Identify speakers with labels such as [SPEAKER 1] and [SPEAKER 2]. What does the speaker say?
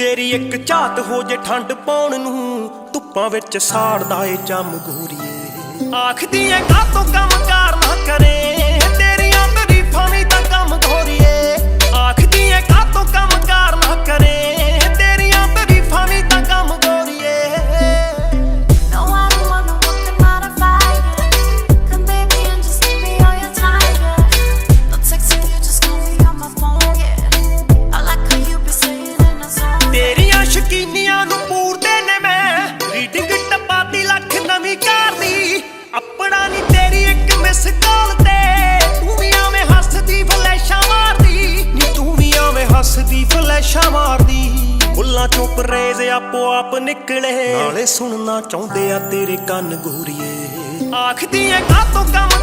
[SPEAKER 1] ਤੇਰੀ ਇੱਕ ਝਾਤ ਹੋ ਜੇ ਠੰਡ ਪਾਉਣ ਨੂੰ, ਧੁੱਪਾਂ ਵਿੱਚ ਸਾੜਦਾ ਏ ਚੰਮ ਗੋਰੀਏ। ਆਖਦੀ ਏ ਕਾਤੋਂ ਕੰਮ ਸ਼ਕੀਨੀਆਂ ਨੂੰ ਪੂਰਦੇ ਨੇ ਮੈਂ। ਰੀਡਿੰਗ ਟਪਾਤੀ ਲੱਖ ਨਵੀਂ ਕਰਦੀ ਆਪਣਾ ਨਹੀਂ ਤੇਰੀ ਇੱਕ ਮਿਸ ਕਾਲ ਤੇ। ਤੂੰ ਵੀ ਆਵੇਂ ਹੱਸਦੀ ਫਲੈਸ਼ਾਂ ਮਾਰਦੀ। ਨੀ ਤੂੰ ਵੀ ਆਵੇਂ ਹੱਸਦੀ ਫਲੈਸ਼ਾਂ ਮਾਰਦੀ। ਬੁੱਲਾਂ ਚੋਂ ਪਰੇਜ਼ ਆਪੋ ਆਪ ਨਿਕਲੇ। ਨਾਲੇ ਸੁਣਨਾ ਚਾਹੁੰਦੇ ਆ ਤੇਰੇ ਕੰਨ ਗੋਰੀਏ। ਆਖਦੀ ਐ ਕਾਤੋਂ ਕੰਮ ਕਾਰ ਕਰੇ